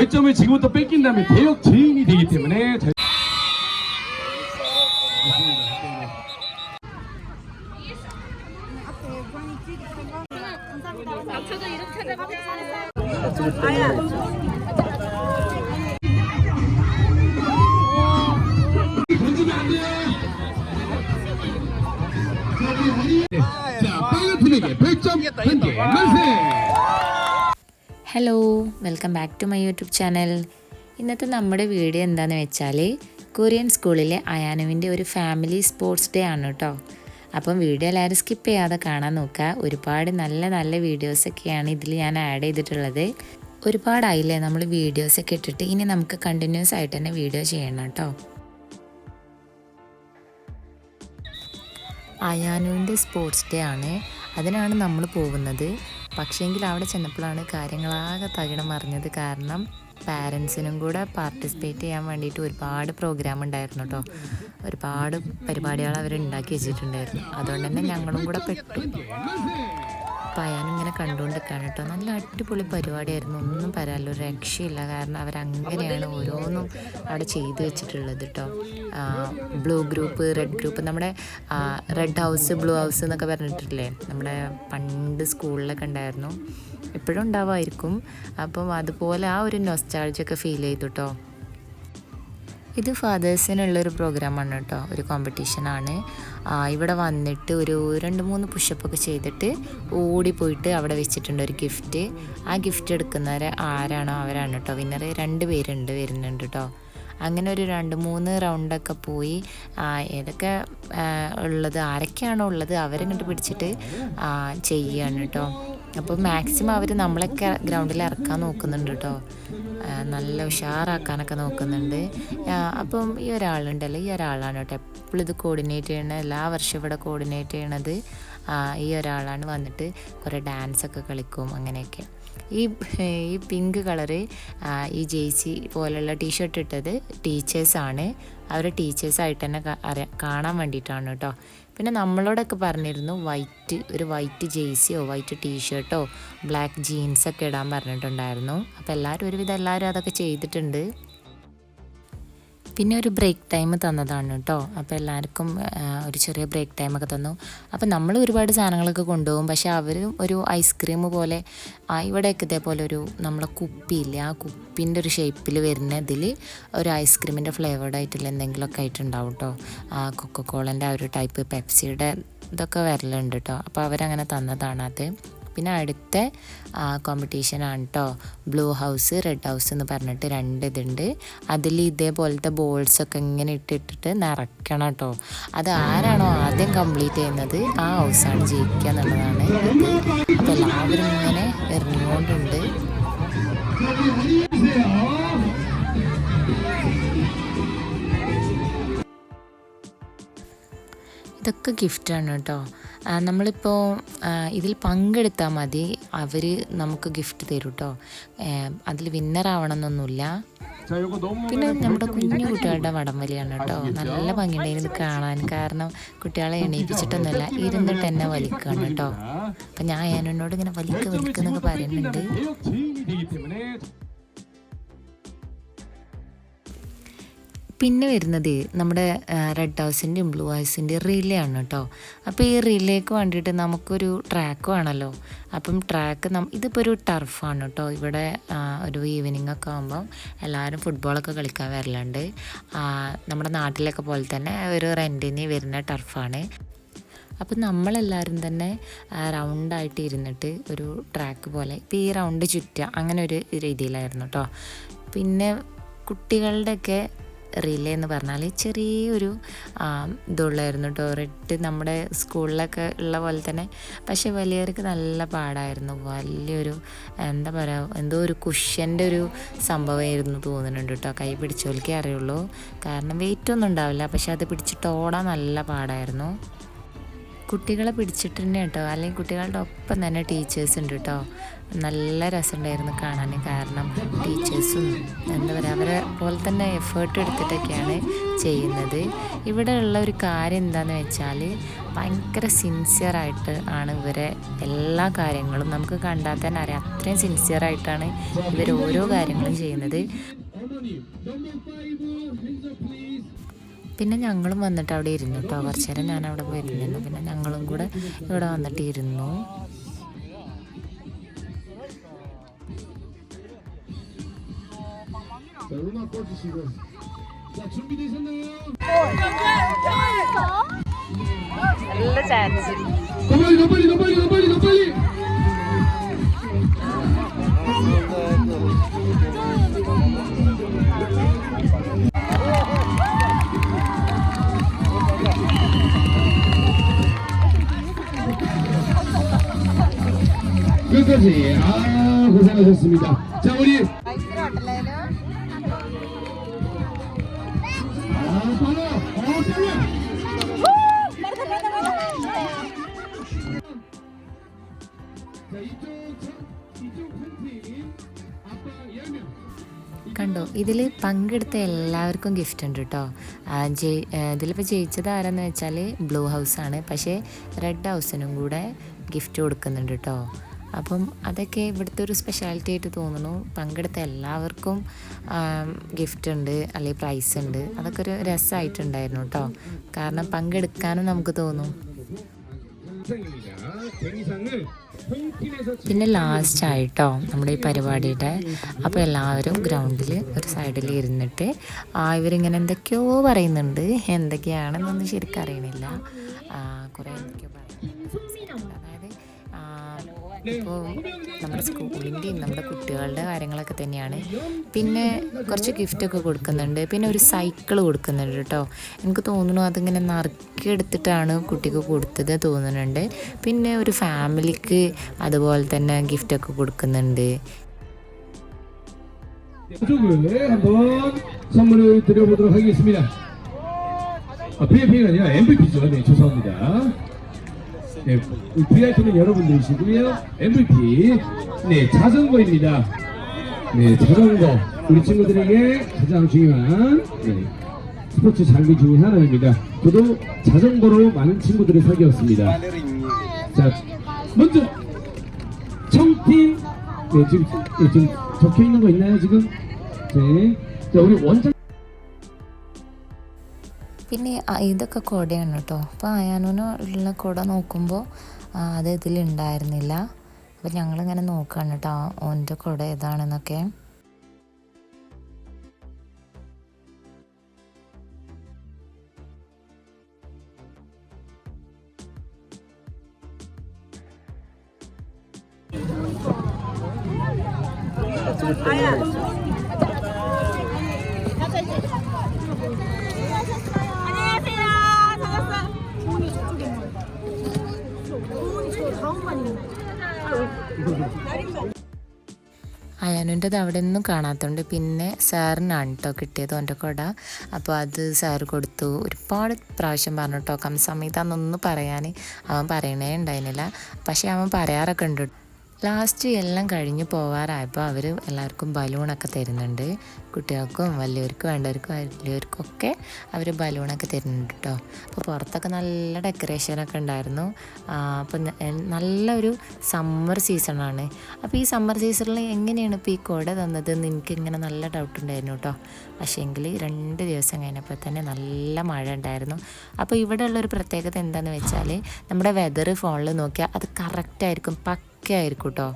별점을 지금부터 뺏긴다면 대역 죄인이 되기 때문에 돼. 자, 빨간 팀에게 별점 한개 만세. Hello welcome back to my YouTube channel ഇന്നത്തെ നമ്മുടെ video എന്താണെന്ന് വെച്ചാൽ കൊറിയൻ സ്കൂളിലെ അയാനുവിന്റെ ഒരു ഫാമിലി സ്പോർട്സ് ഡേ ആണ് കേട്ടോ അപ്പം വീഡിയോ എല്ലാവരും സ്കിപ്പ് ചെയ്യാതെ കാണാൻ നോക്കുക. ഒരുപാട് നല്ല നല്ല വീഡിയോസൊക്കെയാണ് ഇതിൽ ഞാൻ ആഡ് ചെയ്തിട്ടുള്ളത്. ഒരുപാടായില്ലേ നമ്മൾ വീഡിയോസൊക്കെ ഇട്ടിട്ട്? ഇനി നമുക്ക് കണ്ടിന്യൂസ് ആയിട്ട് തന്നെ വീഡിയോ ചെയ്യണം കേട്ടോ അയാനുവിന്റെ സ്പോർട്സ് ഡേ ആണ്. അതിനാണ് നമ്മൾ പോകുന്നത്. പക്ഷേങ്കിൽ അവിടെ ചെന്നപ്പോഴാണ് കാര്യങ്ങളാകെ തകിടം മറിഞ്ഞത്. കാരണം പാരൻസിനും കൂടെ പാർട്ടിസിപ്പേറ്റ് ചെയ്യാൻ വേണ്ടിയിട്ട് ഒരുപാട് പ്രോഗ്രാം ഉണ്ടായിരുന്നു കേട്ടോ. ഒരുപാട് പരിപാടികൾ അവർ ഉണ്ടാക്കി വെച്ചിട്ടുണ്ടായിരുന്നു. അതുകൊണ്ട് തന്നെ ഞങ്ങളും കൂടെ പെട്ടു. അപ്പോൾ ഇങ്ങനെ കണ്ടുകൊണ്ടിരിക്കുകയാണ് കേട്ടോ. നല്ല അടിപൊളി പരിപാടിയായിരുന്നു. ഒന്നും പറയാനില്ല. രക്ഷയില്ല. കാരണം അവരങ്ങനെയാണ് ഓരോന്നും അവിടെ ചെയ്തു വെച്ചിട്ടുള്ളത് കേട്ടോ. ബ്ലൂ ഗ്രൂപ്പ് റെഡ് ഗ്രൂപ്പ് നമ്മുടെ റെഡ് ഹൗസ് ബ്ലൂ ഹൗസ് എന്നൊക്കെ പറഞ്ഞിട്ടില്ലേ? നമ്മുടെ പണ്ട് സ്കൂളിലൊക്കെ ഉണ്ടായിരുന്നു. എപ്പോഴും ഉണ്ടാവുമായിരിക്കും. അപ്പം അതുപോലെ ആ ഒരു നൊസ്റ്റാൾജിയൊക്കെ ഫീൽ ചെയ്തു കേട്ടോ. ഇത് ഫാദേഴ്സിനുള്ളൊരു പ്രോഗ്രാമാണ് കേട്ടോ. ഒരു കോമ്പറ്റീഷനാണ് ഇവിടെ വന്നിട്ട് ഒരു രണ്ട് മൂന്ന് പുഷപ്പൊക്കെ ചെയ്തിട്ട് ഓടിപ്പോയിട്ട് അവിടെ വെച്ചിട്ടുണ്ട് ഒരു ഗിഫ്റ്റ് ആ ഗിഫ്റ്റ് എടുക്കുന്നവരെ ആരാണോ അവരാണ് കേട്ടോ വിന്നർ രണ്ട് പേരുണ്ട് വരുന്നുണ്ട് കേട്ടോ അങ്ങനെ ഒരു രണ്ട് മൂന്ന് റൗണ്ടൊക്കെ പോയി. ഏതൊക്കെ ഉള്ളത് ആരൊക്കെയാണോ ഉള്ളത് അവരങ്ങോട്ട് പിടിച്ചിട്ട് ചെയ്യുകയാണ് കേട്ടോ അപ്പോൾ മാക്സിമം അവർ നമ്മളൊക്കെ ഗ്രൗണ്ടിൽ ഇറക്കാൻ നോക്കുന്നുണ്ട് കേട്ടോ നല്ല ഉഷാറാക്കാനൊക്കെ നോക്കുന്നുണ്ട്. അപ്പം ഈ ഒരാളുണ്ടല്ലോ ഈ ഒരാളാണ് കേട്ടോ എപ്പോഴും ഇത് കോർഡിനേറ്റ് ചെയ്യണത്. എല്ലാ വർഷവും ഇവിടെ കോർഡിനേറ്റ് ചെയ്യണത്. ഈ ഒരാളാണ് വന്നിട്ട് കുറേ ഡാൻസൊക്കെ കളിക്കും അങ്ങനെയൊക്കെ. ഈ ഈ പിങ്ക് കളറ് ഈ ജെയ്സി പോലെയുള്ള ടീഷർട്ട് ഇട്ടത് ടീച്ചേഴ്സാണ് അവർ ടീച്ചേഴ്സായിട്ട് തന്നെ കാണാൻ വേണ്ടിയിട്ടാണ് കേട്ടോ. പിന്നെ നമ്മളോടൊക്കെ പറഞ്ഞിരുന്നു വൈറ്റ് ഒരു വൈറ്റ് ജേഴ്സിയോ വൈറ്റ് ടീഷർട്ടോ ബ്ലാക്ക് ജീൻസൊക്കെ ഇടാൻ പറഞ്ഞിട്ടുണ്ടായിരുന്നു. അപ്പോൾ എല്ലാവരും ഒരുവിധം എല്ലാവരും അതൊക്കെ ചെയ്തിട്ടുണ്ട്. പിന്നെ ഒരു ബ്രേക്ക് ടൈം തന്നതാണ് കേട്ടോ അപ്പോൾ എല്ലാവർക്കും ഒരു ചെറിയ ബ്രേക്ക് ടൈമൊക്കെ തന്നു. അപ്പോൾ നമ്മൾ ഒരുപാട് സാധനങ്ങളൊക്കെ കൊണ്ടുപോകും. പക്ഷേ അവരും ഒരു ഐസ്ക്രീം പോലെ ഇവിടെയൊക്കെ ഇതേപോലെ ഒരു നമ്മളെ കുപ്പിയില്ല ആ കുപ്പിന്റെ ഒരു ഷേപ്പിൽ വരുന്നതിൽ ഒരു ഐസ്ക്രീമിന്റെ ഫ്ലേവേഡ് ആയിട്ടുള്ള എന്തെങ്കിലുമൊക്കെ ആയിട്ടുണ്ടാവും കേട്ടോ ആ കൊക്കക്കോളന്റെ ആ ഒരു ടൈപ്പ് പെപ്സിയുടെ ഇതൊക്കെ വരലുണ്ട് കേട്ടോ അപ്പോൾ അവരങ്ങനെ തന്നതാണ് അത് പിന്നെ അടുത്ത കോമ്പറ്റീഷനാണ് കേട്ടോ ബ്ലൂ ഹൗസ് റെഡ് ഹൗസ് എന്ന് പറഞ്ഞിട്ട് രണ്ട് ഇതുണ്ട്. അതിൽ ഇതേപോലത്തെ ബോൾസൊക്കെ ഇങ്ങനെ ഇട്ടിട്ടിട്ട് നിറയ്ക്കണം കേട്ടോ അത് ആരാണോ ആദ്യം കംപ്ലീറ്റ് ചെയ്യുന്നത് ആ ഹൗസാണ് ജയിക്കുക എന്നുള്ളതാണ് അപ്പോൾ എല്ലാവരും ഇങ്ങനെ എറിഞ്ഞുകൊണ്ടുണ്ട്. ഇതൊക്കെ ഗിഫ്റ്റാണ് കേട്ടോ നമ്മളിപ്പോൾ ഇതിൽ പങ്കെടുത്താൽ മതി. അവർ നമുക്ക് ഗിഫ്റ്റ് തരും കേട്ടോ അതിൽ വിന്നറാവണമെന്നൊന്നുമില്ല പിന്നെ നമ്മുടെ കുഞ്ഞു കുട്ടികളുടെ വടംവലിയാണ് കേട്ടോ. നല്ല ഭംഗിയുണ്ടായിരുന്നു കാണാൻ. കാരണം കുട്ടികളെ എണീപ്പിച്ചിട്ടൊന്നുമില്ല. ഇരുന്നിട്ട് തന്നെ വലിക്കുകയാണ് കേട്ടോ. അപ്പം ഞാൻ ഏനോട് ഇങ്ങനെ വലിക്കുക വലിക്കുന്നൊക്കെ പറയുന്നുണ്ട്. പിന്നെ വരുന്നത് നമ്മുടെ റെഡ് ഹൗസിന്റെയും ബ്ലൂ ഹൗസിന്റെയും റിലേ ആണ് കേട്ടോ. അപ്പോൾ ഈ റിലേക്ക് വേണ്ടിയിട്ട് നമുക്കൊരു ട്രാക്ക് വേണമല്ലോ അപ്പം ട്രാക്ക് നം ഇതിപ്പോൾ ഒരു ടർഫാണ് കേട്ടോ. ഇവിടെ ഒരു ഈവനിങ് ഒക്കെ ആകുമ്പം എല്ലാവരും ഫുട്ബോളൊക്കെ കളിക്കാൻ വരലുണ്ട്. നമ്മുടെ നാട്ടിലൊക്കെ പോലെ തന്നെ ഒരു റെന്റിന് വരുന്ന ടർഫാണ് അപ്പം നമ്മളെല്ലാവരും തന്നെ റൗണ്ടായിട്ട് ഇരുന്നിട്ട് ഒരു ട്രാക്ക് പോലെ ഇപ്പം ഈ റൗണ്ട് ചുറ്റുക അങ്ങനെ ഒരു രീതിയിലായിരുന്നു കേട്ടോ. പിന്നെ കുട്ടികളുടെയൊക്കെ റിലേ എന്ന് പറഞ്ഞാൽ ചെറിയൊരു ഇതുള്ളായിരുന്നു കേട്ടോ റെഡ് നമ്മുടെ സ്കൂളിലൊക്കെ ഉള്ള പോലെ തന്നെ. പക്ഷേ വലിയവർക്ക് നല്ല പാടായിരുന്നു. വലിയൊരു എന്താ പറയുക എന്തോ ഒരു കുഷ്യന്റെ ഒരു സംഭവമായിരുന്നു തോന്നുന്നുണ്ട് കേട്ടോ കൈ പിടിച്ചോൽക്കേ അറിയുള്ളൂ. കാരണം വെയിറ്റ് ഒന്നും ഉണ്ടാവില്ല. പക്ഷെ അത് പിടിച്ചിട്ട് ഓടാൻ നല്ല പാടായിരുന്നു. കുട്ടികളെ പിടിച്ചിട്ടുണ്ട് കേട്ടോ. അല്ലെങ്കിൽ കുട്ടികളുടെ ഒപ്പം തന്നെ ടീച്ചേഴ്സ് ഉണ്ട് കേട്ടോ. നല്ല രസമുണ്ടായിരുന്നു കാണാൻ. കാരണം ടീച്ചേഴ്സും എന്താ പറയുക അവരെ പോലെ തന്നെ എഫേർട്ട് എടുത്തിട്ടൊക്കെയാണ് ചെയ്യുന്നത്. ഇവിടെ ഉള്ള ഒരു കാര്യം എന്താണെന്ന് വെച്ചാൽ ഭയങ്കര സിൻസിയറായിട്ട് ആണ് ഇവരെ എല്ലാ കാര്യങ്ങളും നമുക്ക് കണ്ടാൽ തന്നെ അറിയാം. അത്രയും സിൻസിയറായിട്ടാണ് ഇവർ ഓരോ കാര്യങ്ങളും ചെയ്യുന്നത്. പിന്നെ ഞങ്ങളും വന്നിട്ട് അവിടെ ഇരുന്നു കേട്ടോ കുറച്ച് നേരം ഞാൻ അവിടെ പോയി പിന്നെ ഞങ്ങളും കൂടെ ഇവിടെ വന്നിട്ട് ഇരുന്നു. നല്ല ചാൻസ് 끝까지 아 고생하셨습니다 자 우리 아 바로 어 빨리 자 이쪽 첫- 이쪽 한팀 아빠 10명 കണ്ടോ ഇതിൽ പങ്കെടുത്ത എല്ലാവർക്കും ഗിഫ്റ്റ് ഉണ്ട് കേട്ടോ ഇതിലിപ്പോൾ ജയിച്ചത് ആരാന്ന് വെച്ചാൽ ബ്ലൂ ഹൗസാണ് പക്ഷേ റെഡ് ഹൗസിനും കൂടെ ഗിഫ്റ്റ് കൊടുക്കുന്നുണ്ട് കേട്ടോ അപ്പം അതൊക്കെ ഇവിടുത്തെ ഒരു സ്പെഷ്യാലിറ്റി ആയിട്ട് തോന്നുന്നു. പങ്കെടുത്ത എല്ലാവർക്കും ഗിഫ്റ്റ് ഉണ്ട് അല്ലെങ്കിൽ പ്രൈസ് ഉണ്ട്. അതൊക്കെ ഒരു രസമായിട്ടുണ്ടായിരുന്നു കേട്ടോ കാരണം പങ്കെടുക്കാനും നമുക്ക് തോന്നും. പിന്നെ ലാസ്റ്റ് ആയിട്ടോ നമ്മുടെ ഈ പരിപാടിയുടെ. അപ്പോൾ എല്ലാവരും ഗ്രൗണ്ടിൽ ഒരു സൈഡിൽ ഇരുന്നിട്ട് ആ ഇവരിങ്ങനെ എന്തൊക്കെയോ പറയുന്നുണ്ട്. എന്തൊക്കെയാണെന്നൊന്നും ശരിക്കും അറിയണില്ല കുറേ എന്തൊക്കെയോ പറയുന്നുണ്ട്. ഇപ്പോൾ നമ്മുടെ സ്കൂളിൻ്റെയും നമ്മുടെ കുട്ടികളുടെ കാര്യങ്ങളൊക്കെ തന്നെയാണ് പിന്നെ കുറച്ച് ഗിഫ്റ്റൊക്കെ കൊടുക്കുന്നുണ്ട് പിന്നെ ഒരു സൈക്കിൾ കൊടുക്കുന്നുണ്ട് കേട്ടോ എനിക്ക് തോന്നുന്നു അതിങ്ങനെ നറുക്കിയെടുത്തിട്ടാണ് കുട്ടിക്ക് കൊടുത്തത് തോന്നുന്നുണ്ട് പിന്നെ ഒരു ഫാമിലിക്ക് അതുപോലെ തന്നെ ഗിഫ്റ്റൊക്കെ കൊടുക്കുന്നുണ്ട് 가족을 한번 선물을 드려보도록 하겠습니다. 아, VIP가 아니라 MVP죠. 네, 죄송합니다. 네, VIP는 여러분들이시고요. MVP, 네, 자전거입니다. 네, 자전거. 우리 친구들에게 가장 중요한 네, 스포츠 장비 중에 하나입니다. 저도 자전거로 많은 친구들을 사귀었습니다. 자, 먼저 청팀 네, 지금 네, 지금 적혀 있는 거 있나요 지금? 네. 자, 우리 원장 പിന്നെ ഇതൊക്കെ കുടയാണ് കേട്ടോ അപ്പോൾ അയാനൂന് ഉള്ള കുട നോക്കുമ്പോൾ അത് ഇതിലുണ്ടായിരുന്നില്ല. അപ്പോൾ ഞങ്ങളിങ്ങനെ നോക്കുകയാണ് കേട്ടോ ഓന്റെ കുട ഏതാണെന്നൊക്കെ. 안녕 അയാനുന്റെത് അവിടെ ഒന്നും കാണാത്തതുകൊണ്ട് പിന്നെ സാറിനാണ് കേട്ടോ കിട്ടിയത് എന്റെ കുട. അപ്പോൾ അത് സാറ് കൊടുത്തു. ഒരുപാട് പ്രാവശ്യം പറഞ്ഞു കേട്ടോ കം സമയത്താന്നൊന്നും പറയാൻ അവൻ പറയണേ ഉണ്ടായിരുന്നില്ല പക്ഷേ അവൻ പറയാറൊക്കെ ഉണ്ട് ലാസ്റ്റ് എല്ലാം കഴിഞ്ഞ് പോവാറായപ്പോൾ അവർ എല്ലാവർക്കും ബലൂണൊക്കെ തരുന്നുണ്ട്. കുട്ടികൾക്കും വലിയവർക്കും വേണ്ടവർക്കും വലിയവർക്കും ഒക്കെ അവർ ബലൂണൊക്കെ തരുന്നുണ്ട് കേട്ടോ അപ്പോൾ പുറത്തൊക്കെ നല്ല ഡെക്കറേഷനൊക്കെ ഉണ്ടായിരുന്നു. അപ്പം നല്ലൊരു സമ്മർ സീസണാണ് അപ്പോൾ ഈ സമ്മർ സീസണിൽ എങ്ങനെയാണ് ഇപ്പോൾ ഈ കുട തന്നതെന്ന് എനിക്കിങ്ങനെ നല്ല ഡൗട്ട് ഉണ്ടായിരുന്നു കേട്ടോ പക്ഷേങ്കിൽ രണ്ട് ദിവസം കഴിഞ്ഞപ്പോൾ തന്നെ നല്ല മഴ ഉണ്ടായിരുന്നു. അപ്പോൾ ഇവിടെ ഉള്ളൊരു പ്രത്യേകത എന്താണെന്ന് വെച്ചാൽ നമ്മുടെ വെതർ ഫോണിൽ നോക്കിയാൽ അത് കറക്റ്റായിരിക്കും പക്കയായിരിക്കും കേട്ടോ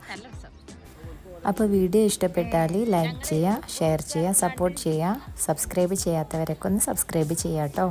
അപ്പോൾ വീഡിയോ ഇഷ്ടപ്പെട്ടാൽ ലൈക്ക് ചെയ്യുക ഷെയർ ചെയ്യുക സപ്പോർട്ട് ചെയ്യുക. സബ്സ്ക്രൈബ് ചെയ്യാത്തവരൊക്കെ ഒന്ന് സബ്സ്ക്രൈബ് ചെയ്യാം കേട്ടോ.